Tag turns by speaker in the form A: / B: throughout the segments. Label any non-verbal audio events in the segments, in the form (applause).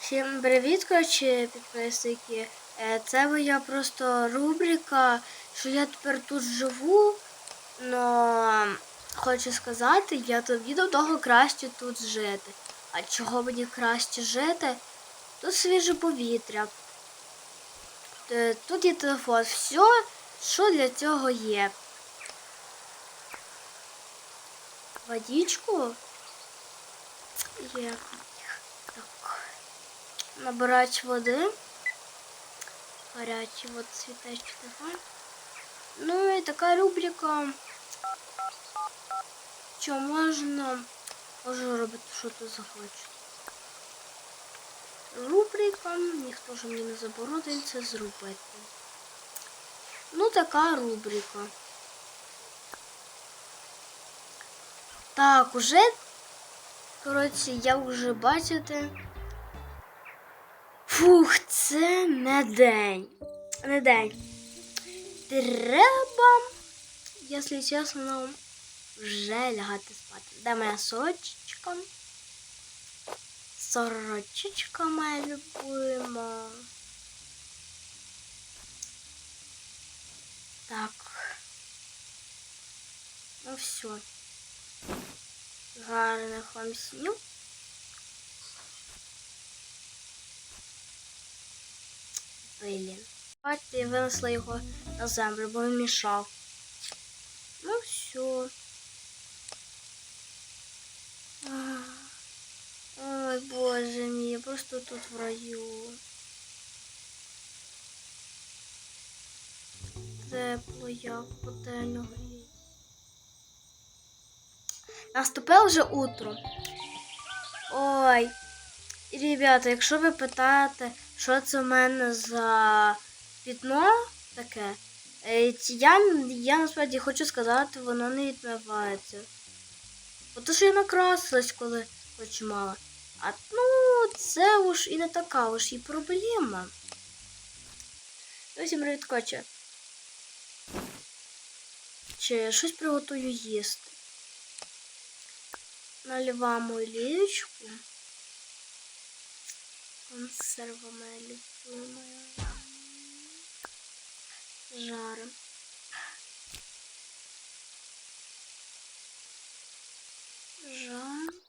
A: Всім привіт, коротше, підписники. Е, Це моя просто рубрика, що я тепер тут живу. Но хочу сказати, я тобі до того краще тут жити. А чого мені краще жити? Тут свіже повітря. Е, Тут є телефон. Все, що для цього є. Водичку. Є. Так. Набирать води. Гарячий вот цвітечки давай. Ну і така рубрика. Що можна можу робити, що ти захочеш. Рубрика, ніхто ж мені не заборонить це зробити. Ну, така рубрика. Так, уже Коротше, я вже бачите. Фух, це не день. Не день. Треба, якщо чесно, вже лягати спати. Де моя сорочечка? Сорочечка моя любима. Так. Ну все. Гарних вам снів. Бачите, я винесла його на землю, бо він мішав. Ну все. Ой, боже мій, я просто тут в раю. Тепло як пательню гріє. Наступило вже утро. Ой. Ребята, якщо ви питаєте, що це в мене за пітно таке, е, я, я насправді хочу сказати, воно не відмивається. Бо то, що я накрасилась, коли почмала. А ну, це уж і не така уж і проблема. Ось привіт, коче. Чи щось приготую їсти. Наливаємо лічку. Консерва моя любимая. Жарим. Жарим.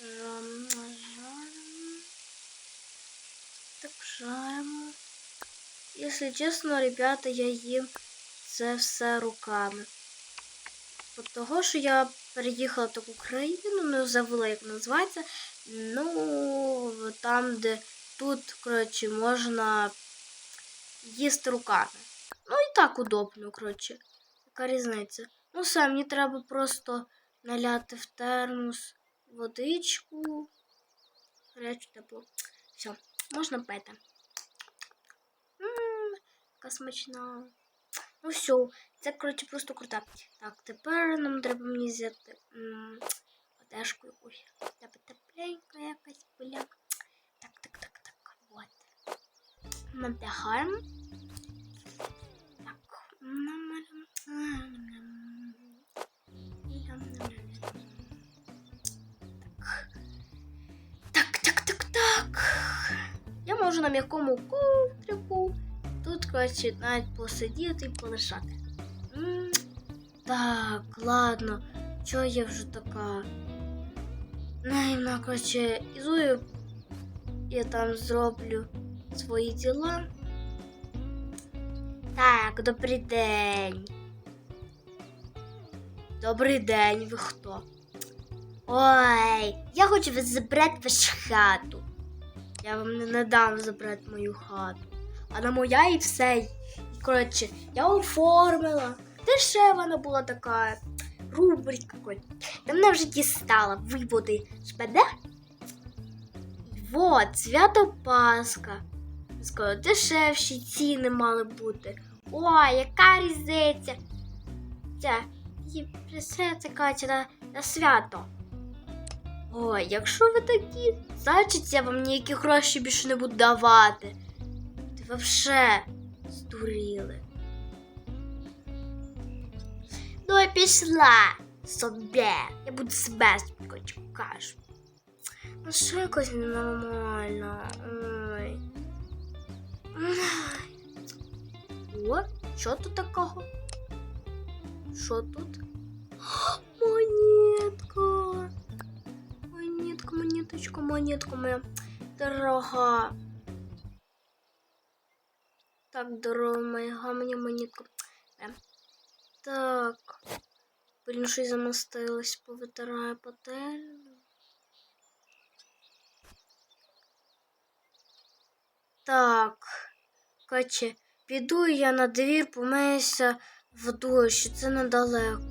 A: Жарим. Жарим. Так жаримо. Якщо чесно, ребята, я їм це все руками. От того, що я переїхала в таку країну, не забула, як називається. Ну, там, де тут, коротше, можна їсти руками. Ну і так удобно, коротше. Яка різниця? Ну, все, мені треба просто наляти в термос водичку. Гарячу тепло. Все, можна пити. Ммм, яка смачна. Ну все, це, коротше, просто круто. Так, тепер нам треба мені взяти одежку якусь. Треба тепленька якась буля. Так, так, так, так. От. Надягаємо. Так. Так, так, так, так. Я можу на м'якому ковдрику тут, коротше, навіть посидіти і полежати. М, Так, ладно. Чого я вже така? Наївна, коротше, ізую. Я там зроблю свої діла. Так, добрий день. Добрий день, ви хто? Ой, я хочу вас забрати вашу хату. Я вам не надам забрати мою хату. Вона моя і все. Коротше, я оформила. Дешева вона була така. Рубрика. Та мене вже дістала. Виводи з мене. Вот, свято Пасха. Скажу, дешевші ціни мали бути. Ой, яка різниця. Це, це каже на, на свято. Ой, якщо ви такі, значить я вам ніякі гроші більше не буду давати. Вообще здуріли. Ну, я пішла собі. Я буду себе кажу. Ну що якось ненормально. Ой. Ай. О, що тут такого? Що тут? (gasps) Монетка. Монетка, монеточка, монетка моя дорога. Так, дорога моя мені монетка. Е. Так. Блін, щось замостилось, повитираю пательню. Так. Каче, піду я на двір, помиюся в дощ, це недалеко.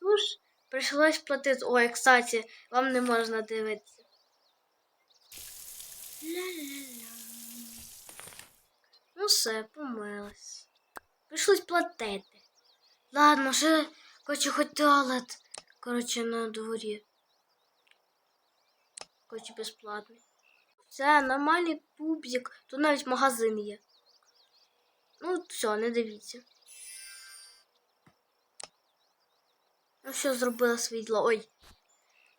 A: Душ прийшлось платити. Ой, кстати, вам не можна дивитися. Ля-ля-ля. Ну все, помилась. Прийшлось платити. Ладно, ще хочу хоч туалет. Коротше, на дворі. Коротше, безплатний. Це нормальний пубзик. Тут навіть магазин є. Ну, все, не дивіться. Ну, що зробила світло? Ой.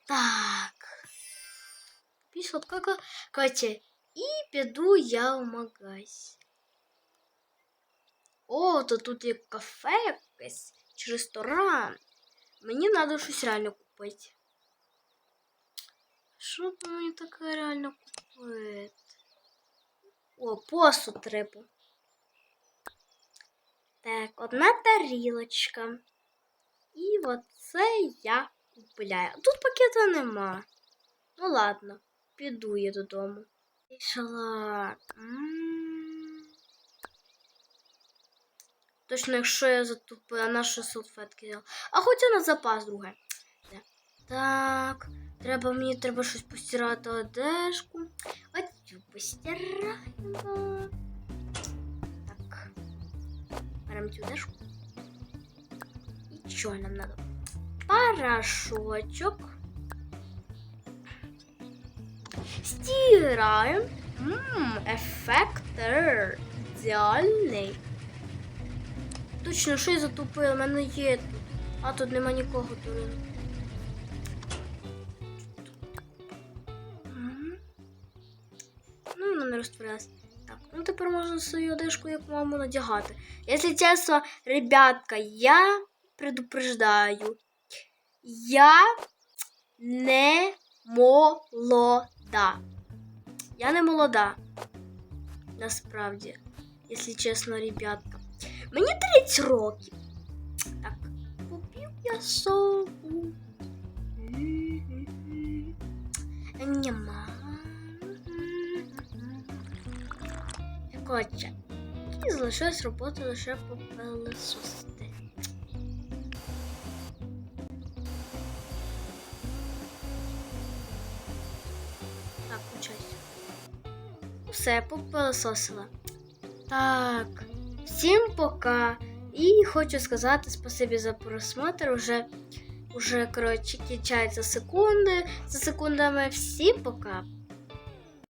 A: Так. Пішла така. Коротше, і піду я в магазин. О, то тут є кафе якесь чи ресторан. Мені треба щось реально купити. Що б мені таке реально купити? О, посуд треба. Так, одна тарілочка. І оце я купляю. Тут пакета нема. Ну ладно, піду я додому. Пішла. М. Точно, якщо я затупила наші салфетки взяла. А хоча на запас друге. Так, треба мені треба щось постирати одежку. Оцю постираємо. Так. Беремо цю одежку. І що нам надо? Порошочок. Стираємо. Ммм, ефектер. Ідеальний. Точно, що я затупила? У мене є. А тут нема нікого турину. Ну, вона не розтворилась. Так, ну тепер можна свою одежку як маму надягати. Якщо чесно, ребятка, я предупреждаю. Я не молода. Я не молода. Насправді, якщо чесно, ребятка. Мені 30 років. Так, купив я сову. Нема. Коротше, і залишилась робота лише попелесости. Так, включайся. Все, попелесосила. Так, всім пока. І хочу сказати спасибі за просмотр. Уже, уже коротше, кінчаються секунди. За секундами всім пока.